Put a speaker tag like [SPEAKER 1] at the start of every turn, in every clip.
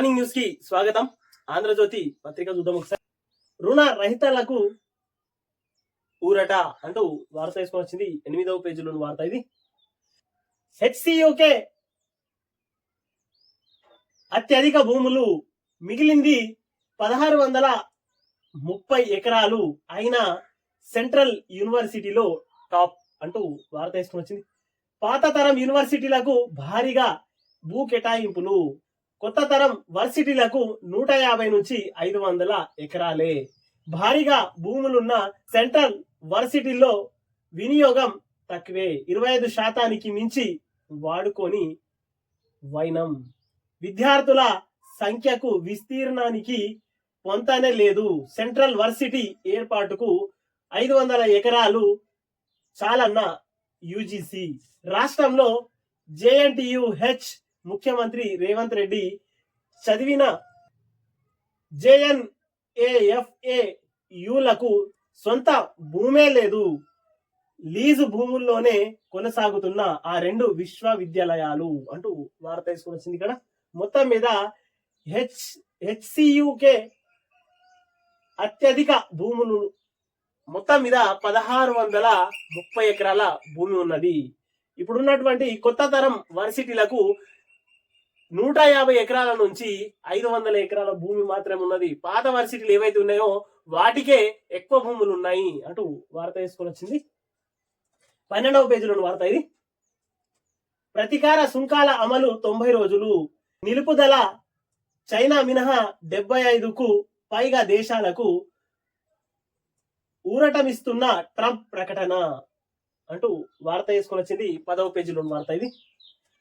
[SPEAKER 1] Morning న్యూస్కి స్వాగతం. ఆంధ్రజ్యోతి పత్రిక చూద్దాం ఒకసారి. రుణ రహితలకు ఊరట అంటూ వార్త వేసుకొని వచ్చింది. ఎనిమిదవ పేజీలో వార్త ఇది. హెచ్సియుకే అత్యధిక భూములు మిగిలింది పదహారు వందల ముప్పై ఎకరాలు అయిన సెంట్రల్ యూనివర్సిటీలో టాప్ అంటూ వార్త వేసుకొని వచ్చింది. పాత తరం యూనివర్సిటీలకు భారీగా భూ కేటాయింపులు కొత్త తరం వర్సిటీలకు నూట యాభై నుంచి ఐదు వందల ఎకరాలే. భారీగా భూములున్న సెంట్రల్ వర్సిటీల్లో వినియోగం తక్కువే. ఇరవై ఐదు శాతానికి మించి వాడుకొని వైనం. విద్యార్థుల సంఖ్యకు విస్తీర్ణానికి పొంతనే లేదు. సెంట్రల్ వర్సిటీ ఏర్పాటుకు ఐదు వందల ఎకరాలు చాలన్న యూజీసీ. రాష్ట్రంలో జేఎన్టీయుహెచ్ ముఖ్యమంత్రి రేవంత్ రెడ్డి చదివిన జేఎన్ఏఎఫ్ఏ యులకు సొంత భూమే లేదు. లీజు భూముల్లోనే కొనసాగుతున్న ఆ రెండు విశ్వవిద్యాలయాలు అంటూ వార్త తీసుకుని వచ్చింది ఇక్కడ. మొత్తం మీద హెచ్ హెచ్సియుకే అత్యధిక భూములు మొత్తం మీద పదహారు వందల ముప్పై ఎకరాల భూమి ఉన్నది. ఇప్పుడున్నటువంటి కొత్త తరం వర్సిటీలకు నూట యాభై ఎకరాల నుంచి ఐదు వందల ఎకరాల భూమి మాత్రమే ఉన్నది. పాత వర్సిటీలు ఏవైతే ఉన్నాయో వాటికే ఎక్కువ భూములు ఉన్నాయి అంటూ వార్త వేసుకొని వచ్చింది. పన్నెండవ పేజీలోని వార్త ఇది. ప్రతికార సుంకాల అమలు తొంభై రోజులు. నిలుపుదల చైనా మినహా డెబ్బై ఐదుకు పైగా దేశాలకు ఊరటమిస్తున్న ట్రంప్ ప్రకటన అంటూ వార్త వేసుకొని వచ్చింది. పదవ పేజీలోని వార్త ఇది.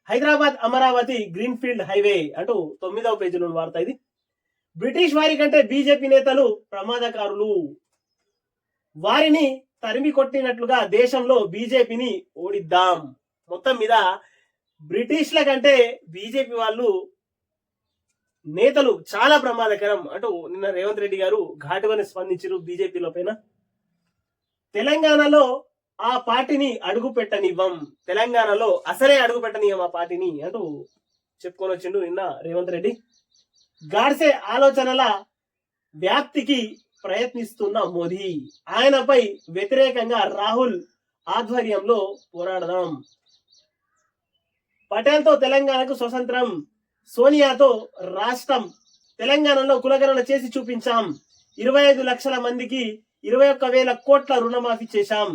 [SPEAKER 1] హైదరాబాద్ అమరావతి గ్రీన్ఫీల్డ్ హైవే అంటూ తొమ్మిదవ పేజీలో వార్త ఇది. బ్రిటిష్ వారి కంటే బీజేపీ నేతలు ప్రమాదకారులు. వారిని తరిమి కొట్టినట్లుగా దేశంలో బీజేపీని ఓడిద్దాం. మొత్తం మీద బ్రిటిష్ల కంటే బీజేపీ వాళ్ళు నేతలు చాలా ప్రమాదకరం అంటూ నిన్న రేవంత్ రెడ్డి గారు ఘాటుగానే స్పందించారు బీజేపీలో పైన తెలంగాణలో ఆ పార్టీని అడుగు పెట్టనివ్వం తెలంగాణలో అసలే అడుగు పెట్టనివ్వం ఆ పార్టీని అంటూ చెప్పుకొని వచ్చిండు నిన్న రేవంత్ రెడ్డి. గాడ్సే ఆలోచనల వ్యాప్తికి ప్రయత్నిస్తున్న మోదీ. ఆయనపై వ్యతిరేకంగా రాహుల్ ఆధ్వర్యంలో పోరాడదాం. పటేల్తో తెలంగాణకు స్వతంత్రం సోనియాతో రాష్ట్రం తెలంగాణలో కులగణన చేసి చూపించాం. ఇరవై ఐదు లక్షల మందికి ఇరవై ఒక్క వేల కోట్ల రుణమాఫీ చేశాం.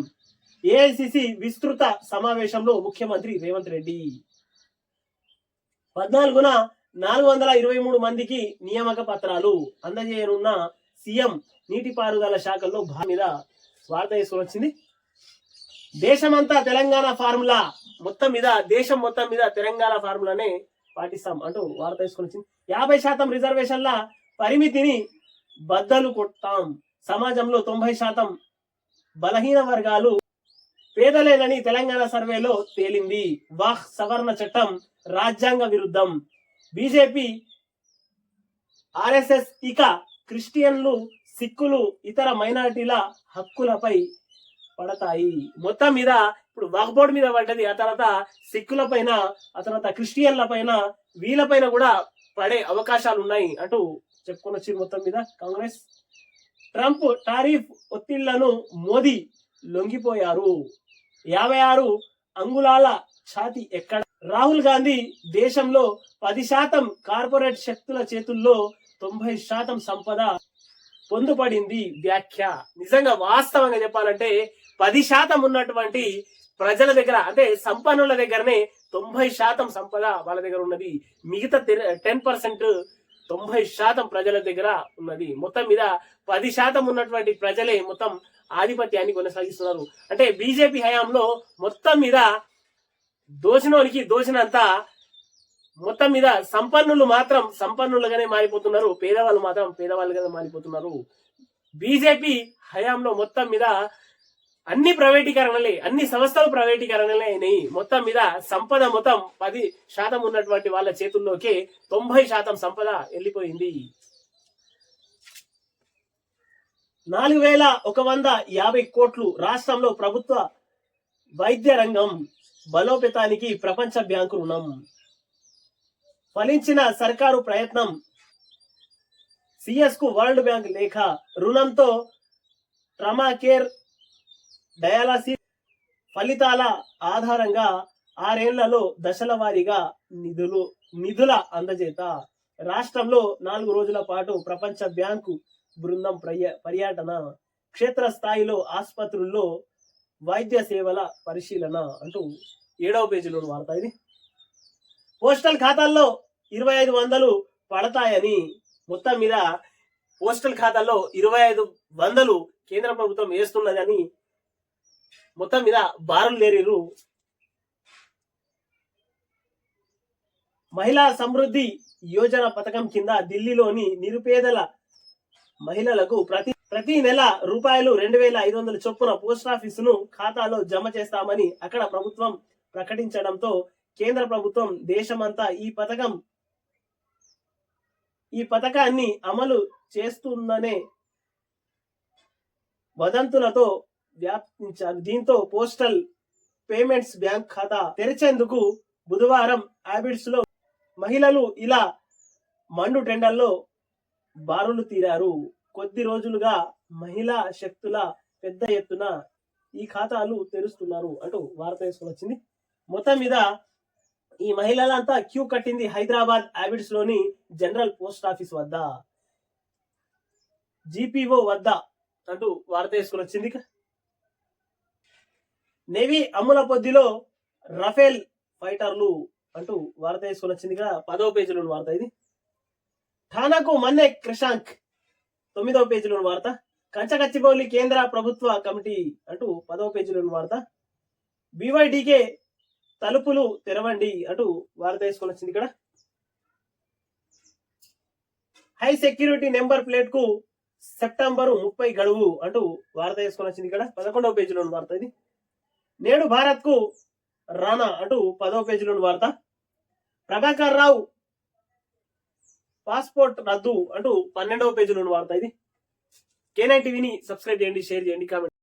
[SPEAKER 1] ఏఐసిసి విస్తృత సమావేశంలో ముఖ్యమంత్రి రేవంత్ రెడ్డి. పద్నాలుగున నాలుగు వందల ఇరవై మూడు మందికి నియామక పత్రాలు అందజేయనున్న సీఎం నీటిపారుదల శాఖల్లో భా మీద వార్త వేసుకొని వచ్చింది. దేశమంతా తెలంగాణ ఫార్ములా మొత్తం మీద దేశం మొత్తం మీద తెలంగాణ ఫార్ములానే పాటిస్తాం అంటూ వార్త వేసుకొని వచ్చింది. యాభై శాతం రిజర్వేషన్ల పరిమితిని బద్దలు కొట్టాం. సమాజంలో తొంభై శాతం బలహీన వర్గాలు పేదలేనని తెలంగాణ సర్వేలో తేలింది. వాహ్ సవరణ చట్టం రాజ్యాంగ విరుద్ధం. బీజేపీ ఆర్ఎస్ఎస్ ఇక క్రిస్టియన్లు సిక్కులు ఇతర మైనారిటీల హక్కులపై పడతాయి. మొత్తం మీద ఇప్పుడు వక్ బోర్డు మీద పడ్డది. ఆ తర్వాత సిక్కుల పైన ఆ తర్వాత క్రిస్టియన్ల పైన వీళ్ళపైన కూడా పడే అవకాశాలు ఉన్నాయి అంటూ చెప్పుకొని వచ్చి మొత్తం మీద కాంగ్రెస్. ట్రంప్ టారిఫ్ ఒత్తిళ్ళను మోదీ లొంగిపోయారు. యాభై ఆరు అంగుళాల ఛాతి ఎక్కడ? రాహుల్ గాంధీ దేశంలో పది శాతం కార్పొరేట్ శక్తుల చేతుల్లో తొంభై శాతం సంపద పొందుపడింది వ్యాఖ్య. నిజంగా వాస్తవంగా చెప్పాలంటే పది శాతం ఉన్నటువంటి ప్రజల దగ్గర అంటే సంపన్నుల దగ్గరనే తొంభై శాతం సంపద వాళ్ళ దగ్గర ఉన్నది. మిగతా టెన్ పర్సెంట్ తొంభై శాతం ప్రజల దగ్గర ఉన్నది. మొత్తం మీద పది శాతం ఉన్నటువంటి ప్రజలే మొత్తం ఆధిపత్యాన్ని కొనసాగిస్తున్నారు. అంటే బీజేపీ హయాంలో మొత్తం మీద దోషినోనికి దోషినంత మొత్తం మీద సంపన్నులు మాత్రం సంపన్నులుగానే మారిపోతున్నారు. పేదవాళ్ళు మాత్రం పేదవాళ్ళుగానే మారిపోతున్నారు. బీజేపీ హయాంలో మొత్తం మీద అన్ని ప్రైవేటీకరణలే అన్ని సంస్థలు ప్రైవేటీకరణలే అయినాయి. మొత్తం మీద సంపద మొత్తం పది శాతం ఉన్నటువంటి వాళ్ళ చేతుల్లోకి తొంభై శాతం సంపద వెళ్ళిపోయింది. నాలుగు వేల ఒక వంద యాభై కోట్లు రాష్ట్రంలో ప్రభుత్వ వైద్య రంగం బలోపేతానికి ప్రపంచ బ్యాంకు రుణం. ఫలించిన సర్కారు ప్రయత్నం సిఎస్కు వరల్డ్ బ్యాంక్ లేఖ రుణంతో ట్రమా కేర్ డయాలసిస్ ఫలితాల ఆధారంగా ఆరేళ్ళలో దశల వారీగా నిధులు నిధుల అందజేత. రాష్ట్రంలో నాలుగు రోజుల పాటు ప్రపంచ బ్యాంకు బృందం ప్రయ పర్యటన క్షేత్ర స్థాయిలో ఆసుపత్రుల్లో వైద్య సేవల పరిశీలన అంటూ ఏడవ పేజీలో వార్త ఇది. పోస్టల్ ఖాతాల్లో ఇరవై ఐదు వందలు పడతాయని మొత్తం మీద పోస్టల్ ఖాతాల్లో ఇరవై ఐదు వందలు కేంద్ర ప్రభుత్వం వేస్తున్నదని మొత్తం మీద బారులు లేరిరు మహిళా సమృద్ధి యోజన పథకం కింద ఢిల్లీలోని నిరుపేదల మహిళలకు ప్రతి ప్రతి నెల రూపాయలు రెండు వేల ఐదు వందల చొప్పున పోస్ట్ ఆఫీసును ఖాతాలో జమ చేస్తామని అక్కడ ప్రభుత్వం ప్రకటించడంతో కేంద్ర ప్రభుత్వం దేశమంతా ఈ పథకం ఈ పథకాన్ని అమలు చేస్తుందనే వదంతులతో వ్యాపించారు. దీంతో పోస్టల్ పేమెంట్స్ బ్యాంక్ ఖాతా తెరిచేందుకు బుధవారం హ్యాబిట్స్లో మహిళలు ఇలా మండు టెండర్లో బారులు తీరారు. కొద్ది రోజులుగా మహిళా శక్తుల పెద్ద ఎత్తున ఈ ఖాతాలు తెరుస్తున్నారు అంటూ వార్త వచ్చింది. మొత్తం మీద ఈ మహిళలంతా క్యూ కట్టింది హైదరాబాద్ హ్యాబిట్స్లోని జనరల్ పోస్ట్ ఆఫీస్ వద్ద. జీపీఓ వద్ద అంటూ వార్త వచ్చింది నేవీ అమ్ముల పొద్దిలో రఫేల్ ఫైటర్లు అంటూ వార్త వేసుకొని వచ్చింది ఇక. పదవ వార్త ఇది. ఠానాకు మన్నే క్రిషాంక్ తొమ్మిదవ పేజీలోని వార్త. కంచగచ్చిబౌలి కేంద్ర ప్రభుత్వ కమిటీ అంటూ పదవ పేజీలోని వార్త. బీవైడీకే తలుపులు తెరవండి అంటూ వార్త వేసుకొని వచ్చింది ఇక్కడ. హై సెక్యూరిటీ నెంబర్ ప్లేట్కు సెప్టెంబర్ ముప్పై గడువు అంటూ వార్త వేసుకొని వచ్చింది ఇక్కడ. పదకొండవ పేజీలోని వార్త ఇది. నేడు భారత్కు రానా అంటూ పదవ పేజీలోని వార్త. ప్రభాకర్ రావు పాస్పోర్ట్ రద్దు అంటూ పన్నెండవ పేజీలో వార్త ఇది. కేనై టీవీని సబ్స్క్రైబ్ చేయండి షేర్ చేయండి కామెంట్